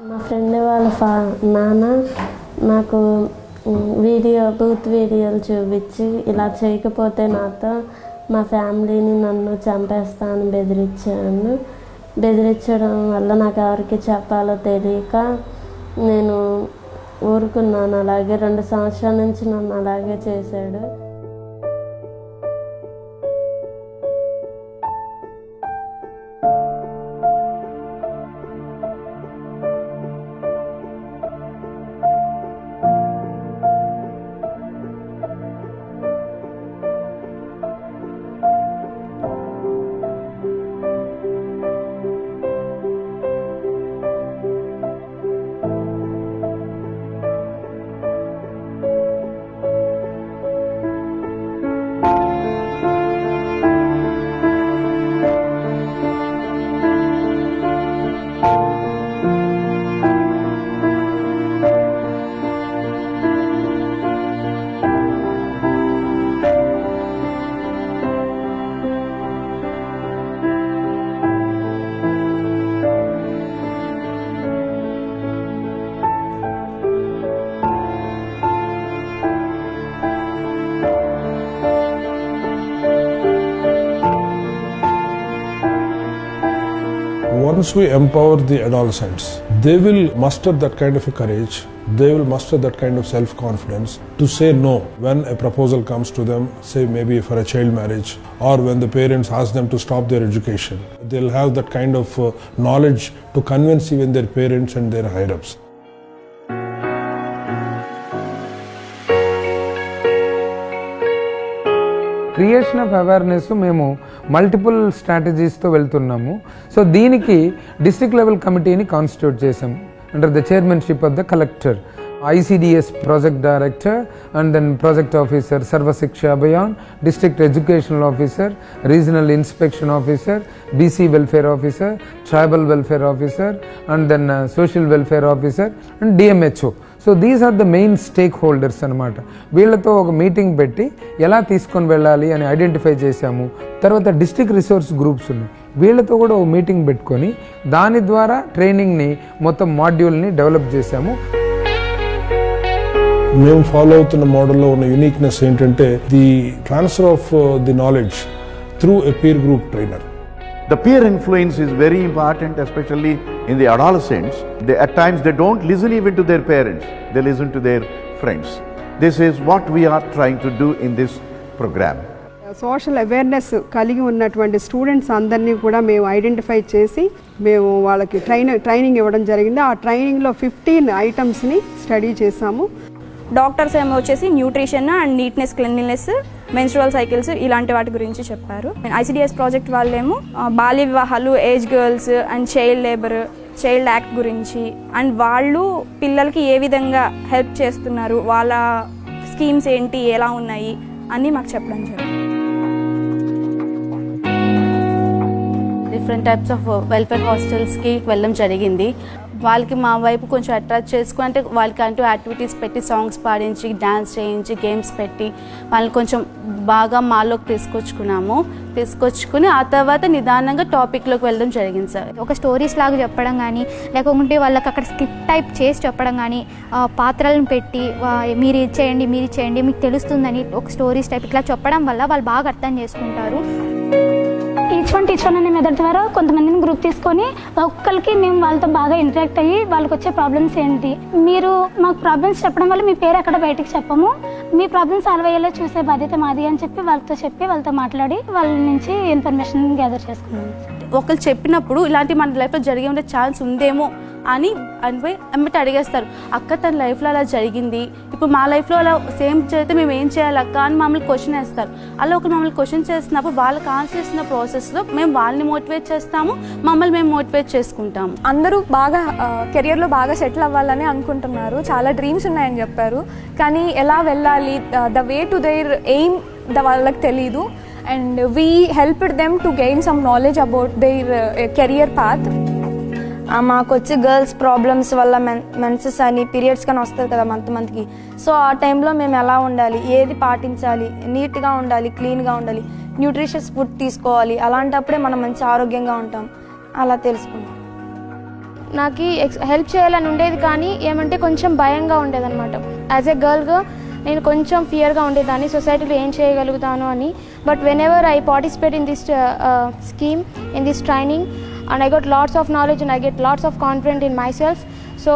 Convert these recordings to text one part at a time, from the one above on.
మా ఫ్రెండ్ వాళ్ళ ఫా నాన్న నాకు వీడియో బూత్ వీడియోలు చూపించి ఇలా చేయకపోతే నాతో మా ఫ్యామిలీని నన్ను చంపేస్తాను బెదిరించాను. బెదిరించడం వల్ల నాకు ఎవరికి చెప్పాలో తెలియక నేను ఊరుకున్నాను. అలాగే రెండు సంవత్సరాల నుంచి నన్ను అలాగే చేశాడు. Once we empower the adolescents, they will muster that kind of a courage, they will muster that kind of self confidence to say no when a proposal comes to them, say maybe for a child marriage, or when the parents ask them to stop their education. They'll have that kind of uh, knowledge to convince even their parents and their higher ups. Creation of awareness మేము multiple స్ట్రాటజీస్తో వెళ్తున్నాము. So దీనికి district level కమిటీని constitute చేసాం under the chairmanship of the collector ICDS project director and then project officer Sarva Shiksha Abhiyan district educational officer regional inspection officer BC welfare officer tribal welfare officer and then social welfare officer and DMHO so these are the main stakeholders అనమాట వీళ్ళతో ఒక meeting పెట్టి ఎలా తీసుకొని వెళ్ళాలి అని identify చేశాము. తర్వాత డిస్ట్రిక్ట్ రిసోర్స్ గ్రూప్స్ ఉన్నాయి. వీళ్ళతో కూడా ఒక మీటింగ్ పెట్టుకొని దాని ద్వారా ట్రైనింగ్ని మొత్తం మాడ్యూల్ని డెవలప్ చేశాము. మేము ఫాలో అవుతున్న మోడల్లో ఉన్న యూనిక్నెస్ ఏంటంటే the transfer of the knowledge through a peer group trainer The peer influence is very important, especially in the adolescents. They, at times, they don't listen even to their parents, they listen to their friends. This is what we are trying to do in this program. Social awareness కలిగి ఉన్నటువంటి students అందరినీ కూడా మేము identify చేసి మేము వాళ్ళకి train training ఇవ్వడం జరిగింది ఆ ట్రైనింగ్లో ఫిఫ్టీన్ ఐటమ్స్ని స్టడీ చేసాము డాక్టర్స్ ఏమో వచ్చేసి nutrition and neatness cleanliness menstrual cycles ఇలాంటి వాటి గురించి చెప్పారు. ఐసిడిఎస్ ప్రాజెక్ట్ వాళ్ళేమో బాల్య వివాహాలు age girls and child labour child act గురించి అండ్ వాళ్ళు పిల్లలకి ఏ విధంగా హెల్ప్ చేస్తున్నారు వాళ్ళ స్కీమ్స్ ఏంటి ఎలా ఉన్నాయి అని మాకు చెప్పడం జరిగింది. డిఫరెంట్ టైప్స్ ఆఫ్ వెల్ఫేర్ హాస్టల్స్కి వెళ్ళడం జరిగింది. వాళ్ళకి మా వైపు కొంచెం అట్రాక్ట్ చేసుకుని అంటే వాళ్ళకి అంటూ యాక్టివిటీస్ పెట్టి సాంగ్స్ పాడించి డ్యాన్స్ చేయించి గేమ్స్ పెట్టి వాళ్ళని కొంచెం బాగా మాలోకి తీసుకొచ్చుకున్నాము. తీసుకొచ్చుకుని ఆ తర్వాత నిదానంగా టాపిక్లోకి వెళ్ళడం జరిగింది సార్. ఒక స్టోరీస్ లాగా చెప్పడం కానీ లేకుంటే వాళ్ళకి అక్కడ స్కిప్ టైప్ చేసి చెప్పడం కానీ పాత్రలను పెట్టి మీరు ఇది చేయండి మీరు ఇచ్చేయండి చేయండి మీకు తెలుస్తుందని ఒక స్టోరీస్ టైప్ ఇట్లా చెప్పడం వల్ల వాళ్ళు బాగా అర్థం చేసుకుంటారు. ఈచ్ వన్ టీచ్ వన్ అనే మెథడ్ ద్వారా కొంతమందిని గ్రూప్ తీసుకొని ఒక్కరికి మేము వాళ్ళతో బాగా ఇంటరాక్ట్ అయ్యి వాళ్ళకి వచ్చే ప్రాబ్లమ్స్ ఏంటి? మీరు మాకు ప్రాబ్లమ్స్ చెప్పడం వల్ల మీ పేరు ఎక్కడ బయటకు చెప్పము? మీ ప్రాబ్లమ్స్ సాల్వ్ అయ్యేలా చూసే బాధ్యత మాది అని చెప్పి వాళ్ళతో చెప్పి వాళ్ళతో మాట్లాడి వాళ్ళ నుంచి ఇన్ఫర్మేషన్ గ్యాదర్ చేసుకున్నాం. ఒకరు చెప్పినప్పుడు ఇలాంటి మన లైఫ్లో జరిగే ఉండే ఛాన్స్ ఉందేమో అని అనిపోయి అమ్మటి అడిగేస్తారు. అక్క తన లైఫ్లో అలా జరిగింది. ఇప్పుడు మా లైఫ్లో అలా సేమ్ చేస్తే మేము ఏం చేయాలి అక్క? అని మమ్మల్ని క్వశ్చన్ వేస్తారు. అలా ఒక మమ్మల్ని క్వశ్చన్ చేస్తున్నప్పుడు వాళ్ళకి ఆన్సర్ ఇస్తున్న ప్రాసెస్లో మేము వాళ్ళని మోటివేట్ చేస్తాము మమ్మల్ని మేము మోటివేట్ చేసుకుంటాము. అందరూ బాగా కెరియర్లో బాగా సెటిల్ అవ్వాలని అనుకుంటున్నారు. చాలా డ్రీమ్స్ ఉన్నాయని చెప్పారు. కానీ ఎలా వెళ్ళాలి? The way to their aim the వాళ్ళకి తెలీదు. And we helped them to gain some knowledge about their career path మాకు వచ్చి గర్ల్స్ ప్రాబ్లమ్స్ వల్ల మెన్ మెన్సెస్ అని పీరియడ్స్ కానీ వస్తుంది కదా మంత్ మంత్కి సో ఆ టైంలో మేము ఎలా ఉండాలి? ఏది పాటించాలి? నీట్గా ఉండాలి? క్లీన్గా ఉండాలి? న్యూట్రిషియస్ ఫుడ్ తీసుకోవాలి? అలాంటప్పుడే మనం మంచి ఆరోగ్యంగా ఉంటాం. అలా తెలుసుకున్నాం నాకు హెల్ప్ చేయాలని ఉండేది కానీ ఏమంటే కొంచెం భయంగా ఉండేదన్నమాట. యాజ్ ఎ గర్ల్గా నేను కొంచెం ఫియర్గా ఉండేదాన్ని. సొసైటీలో ఏం చేయగలుగుతాను అని. But whenever I participate in this scheme in this training and I got lots of knowledge and I get lots of confident in myself so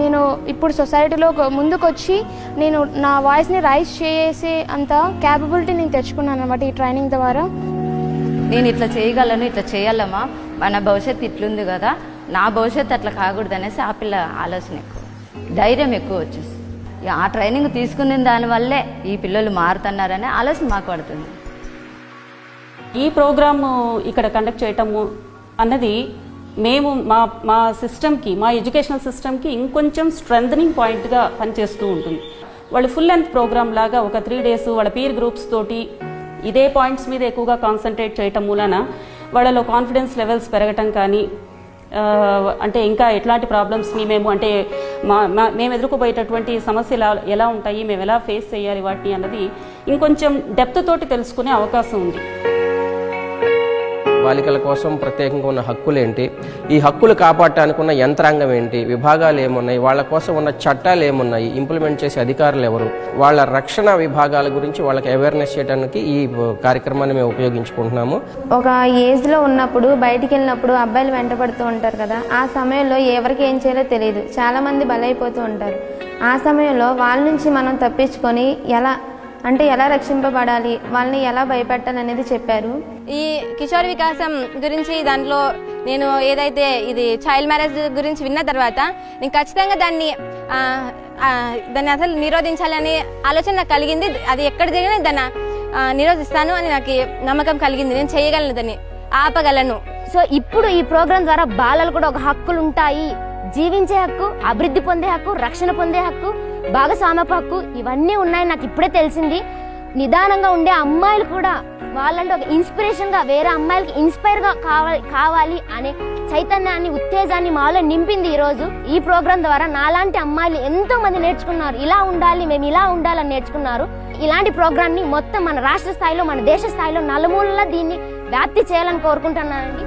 నేను ఇప్పుడు సొసైటీలో ముందుకు వచ్చి నేను నా వాయిస్ని రైజ్ చేసే అంత క్యాపబిలిటీ నేను తెచ్చుకున్నాను అనమాట ఈ ట్రైనింగ్ ద్వారా. నేను ఇట్లా చేయగలను ఇట్లా చేయాలమ్మా. మన భవిష్యత్తు ఇట్లుంది కదా. నా భవిష్యత్తు అట్లా కాకూడదు అనేసి ఆ పిల్ల ఆలోచన ఎక్కువ. ధైర్యం ఎక్కువ వచ్చేసి. ఆ ట్రైనింగ్ తీసుకున్న దానివల్లే ఈ పిల్లలు మారుతున్నారనే ఆలోచన మాకు పడుతుంది. ఈ ప్రోగ్రాము ఇక్కడ కండక్ట్ చేయటము అన్నది మేము మా మా సిస్టమ్కి మా ఎడ్యుకేషనల్ సిస్టమ్కి ఇంకొంచెం స్ట్రెంథనింగ్ పాయింట్గా పనిచేస్తూ ఉంటుంది. వాళ్ళు ఫుల్ లెంత్ ప్రోగ్రామ్ లాగా ఒక త్రీ డేస్ వాళ్ళ పీర్ గ్రూప్స్ తోటి ఇదే పాయింట్స్ మీద ఎక్కువగా కాన్సన్ట్రేట్ చేయటం మూలన వాళ్ళలో కాన్ఫిడెన్స్ లెవెల్స్ పెరగటం కానీ అంటే ఇంకా ఎట్లాంటి ప్రాబ్లమ్స్ని మేము అంటే మా మేము ఎదుర్కోబోయేటటువంటి సమస్యలు ఎలా- ఎలా ఉంటాయి మేము ఎలా ఫేస్ చేయాలి వాటిని అన్నది ఇంకొంచెం డెప్త్ తోటి తెలుసుకునే అవకాశం ఉంది. బాలికల కోసం ప్రత్యేకంగా ఉన్న హక్కులు ఏంటి ఈ హక్కులు కాపాడటానికి ఉన్న యంత్రాంగం ఏంటి? విభాగాలు ఏమున్నాయి? వాళ్ళ కోసం ఉన్న చట్టాలు ఏమున్నాయి? ఇంప్లిమెంట్ చేసే అధికారులు ఎవరు? వాళ్ళ రక్షణ విభాగాల గురించి వాళ్ళకి అవేర్నెస్ చేయడానికి ఈ కార్యక్రమాన్ని మేము ఉపయోగించుకుంటున్నాము. ఒక ఏజ్లో ఉన్నప్పుడు బయటికి వెళ్ళినప్పుడు అబ్బాయిలు వెంటపడుతూ ఉంటారు కదా ఆ సమయంలో ఎవరికి ఏం చేయాలో తెలియదు. చాలామంది బలైపోతూ ఉంటారు. ఆ సమయంలో వాళ్ళ నుంచి మనం తప్పించుకొని ఎలా అంటే ఎలా రక్షింపబడాలి? వాళ్ళని ఎలా భయపెట్టాలి అనేది చెప్పారు. ఈ కిషోర్ వికాసం గురించి దాంట్లో నేను ఏదైతే ఇది చైల్డ్ మ్యారేజ్ గురించి విన్న తర్వాత నేను ఖచ్చితంగా దాన్ని దాన్ని అసలు నిరోధించాలి అనే ఆలోచన నాకు కలిగింది. అది ఎక్కడ జరిగినా దాన్ని నిరోధిస్తాను అని నాకు నమ్మకం కలిగింది. నేను చేయగలను దాన్ని ఆపగలను. సో ఇప్పుడు ఈ ప్రోగ్రాం ద్వారా బాలలు కూడా ఒక హక్కులు ఉంటాయి. జీవించే హక్కు అభివృద్ధి పొందే హక్కు రక్షణ పొందే హక్కు బాగా సామపాకు ఇవన్నీ ఉన్నాయి నాకు ఇప్పుడే తెలిసింది. నిదానంగా ఉండే అమ్మాయిలు కూడా వాళ్ళంటే ఒక ఇన్స్పిరేషన్గా వేరే అమ్మాయిలకి ఇన్స్పైర్గా కావాలి కావాలి అనే చైతన్యాన్ని ఉత్తేజాన్ని మాలో నింపింది ఈరోజు ఈ ప్రోగ్రాం ద్వారా నాలాంటి అమ్మాయిలు ఎంతో మంది నేర్చుకున్నారు. ఇలా ఉండాలి మేము ఇలా ఉండాలని నేర్చుకున్నారు. ఇలాంటి ప్రోగ్రాంని మొత్తం మన రాష్ట్ర స్థాయిలో మన దేశ స్థాయిలో నలుమూలలా దీన్ని వ్యాప్తి చేయాలని కోరుకుంటున్నానండి.